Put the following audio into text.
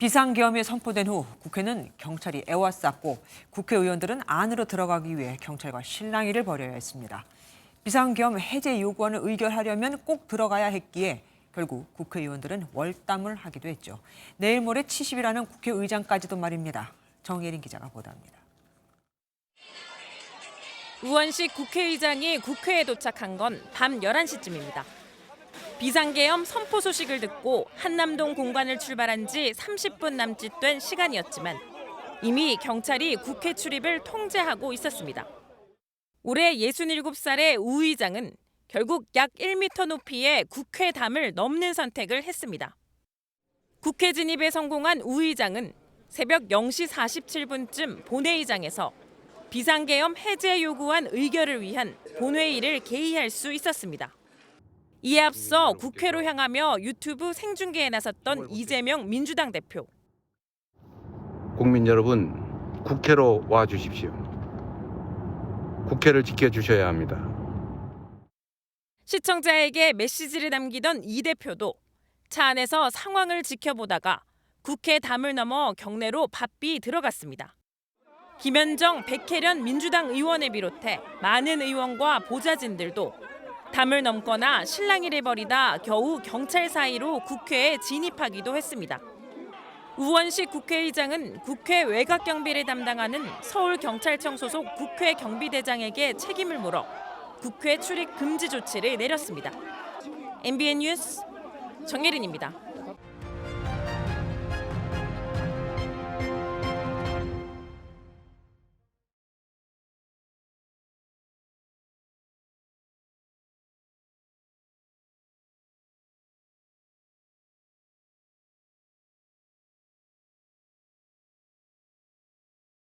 비상계엄이 선포된 후 국회는 경찰이 애워쌌고 국회의원들은 안으로 들어가기 위해 경찰과 실랑이를 벌여야 했습니다. 비상계엄 해제 요구안을 의결하려면 꼭 들어가야 했기에 결국 국회의원들은 월담을 하기도 했죠. 내일 모레 70이라는 국회의장까지도 말입니다. 정예린 기자가 보도합니다. 우원식 국회의장이 국회에 도착한 건 밤 11시쯤입니다. 비상계엄 선포 소식을 듣고 한남동 공관을 출발한 지 30분 남짓 된 시간이었지만 이미 경찰이 국회 출입을 통제하고 있었습니다. 올해 67살의 우 의장은 결국 약 1m 높이의 국회 담을 넘는 선택을 했습니다. 국회 진입에 성공한 우 의장은 새벽 0시 47분쯤 본회의장에서 비상계엄 해제 요구안 의결을 위한 본회의를 개의할 수 있었습니다. 이에 앞서 국회로 향하며 유튜브 생중계에 나섰던 이재명 민주당 대표. 국민 여러분, 국회로 와 주십시오. 국회를 지켜 주셔야 합니다. 시청자에게 메시지를 남기던 이 대표도 차 안에서 상황을 지켜보다가 국회 담을 넘어 경내로 바삐 들어갔습니다. 김현정, 백혜련 민주당 의원을 비롯해 많은 의원과 보좌진들도 담을 넘거나 실랑이를 벌이다 겨우 경찰 사이로 국회에 진입하기도 했습니다. 우원식 국회의장은 국회 외곽 경비를 담당하는 서울경찰청 소속 국회 경비대장에게 책임을 물어 국회 출입 금지 조치를 내렸습니다. MBN 뉴스 정예린입니다.